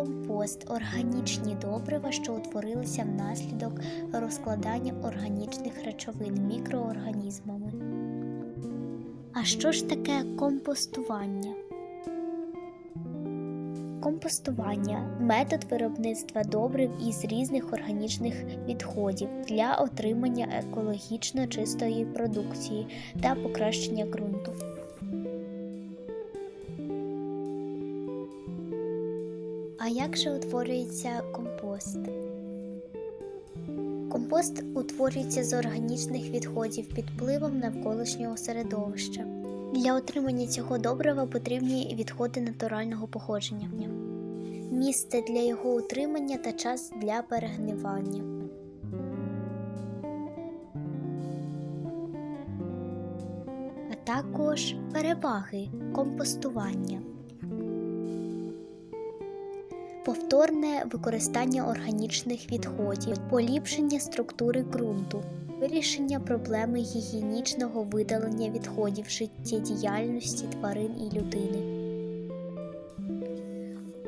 компост органічні добрива, що утворилися внаслідок розкладання органічних речовин мікроорганізмами. А що ж таке компостування? Компостування метод виробництва добрив із різних органічних відходів для отримання екологічно чистої продукції та покращення ґрунту. А як же утворюється компост? Компост утворюється з органічних відходів під впливом навколишнього середовища. Для отримання цього добрива потрібні відходи натурального походження, місце для його утримання та час для перегнивання. А також переваги компостування. Повторне використання органічних відходів, поліпшення структури ґрунту, вирішення проблеми гігієнічного видалення відходів життєдіяльності тварин і людини.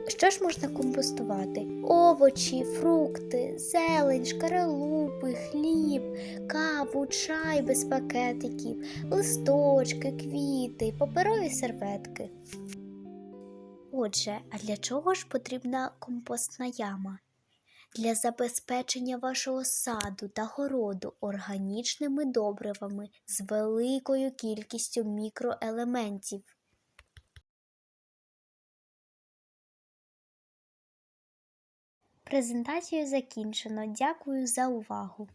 Що ж можна компостувати? Овочі, фрукти, зелень, шкаралупи, хліб, каву, чай без пакетиків, листочки, квіти, паперові серветки. Отже, а для чого ж потрібна компостна яма? Для забезпечення вашого саду та городу органічними добривами з великою кількістю мікроелементів. Презентацію закінчено. Дякую за увагу!